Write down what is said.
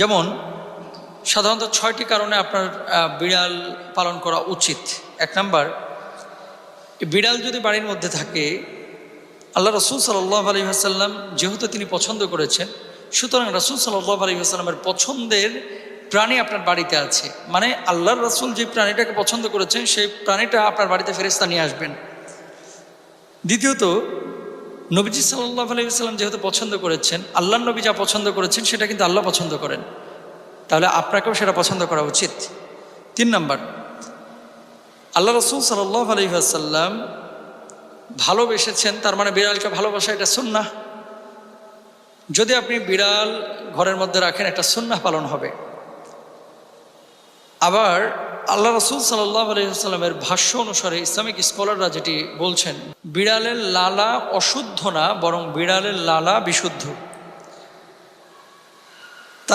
যেমন, সাধারণত ছয়টি কারণে আপনার বিড়াল পালন করা উচিত। এক নাম্বার বিড়াল যদি বাড়ির মধ্যে থাকে, আল্লাহ রসুল সাল্লাহ আলী আসাল্লাম যেহেতু তিনি পছন্দ করেছেন, সুতরাং রসুল সাল্লাহ আলী আসাল্লামের পছন্দের প্রাণী আপনার বাড়িতে আছে। মানে আল্লাহর রসুল যে প্রাণীটাকে পছন্দ করেছেন, সেই প্রাণীটা আপনার বাড়িতে ফেরেস্তা নিয়ে আসবেন। দ্বিতীয়ত নবীজি সাল্লাহ আলী সাল্লাম যেহেতু পছন্দ করেছেন আল্লাহ নবী যা পছন্দ করেছেন, সেটা কিন্তু আল্লাহ পছন্দ করেন। তাহলে আপনাকেও সেটা পছন্দ করা উচিত। তিন নম্বর, আল্লাহ রসুল সাল্লাহ আলী আসাল্লাম ভালোবেসেছেন, তার মানে বিড়ালকে ভালোবাসা এটা সুন্না যদি আপনি বিড়াল ঘরের মধ্যে রাখেন একটা সুন্না পালন হবে। আবার আল্লাহ রসুল সাল্লাহ আলহিহাস্লামের ভাষ্য অনুসারে ইসলামিক স্কলাররা যেটি বলছেন, বিড়ালের লালা অশুদ্ধ না, বরং বিড়ালের লালা বিশুদ্ধ।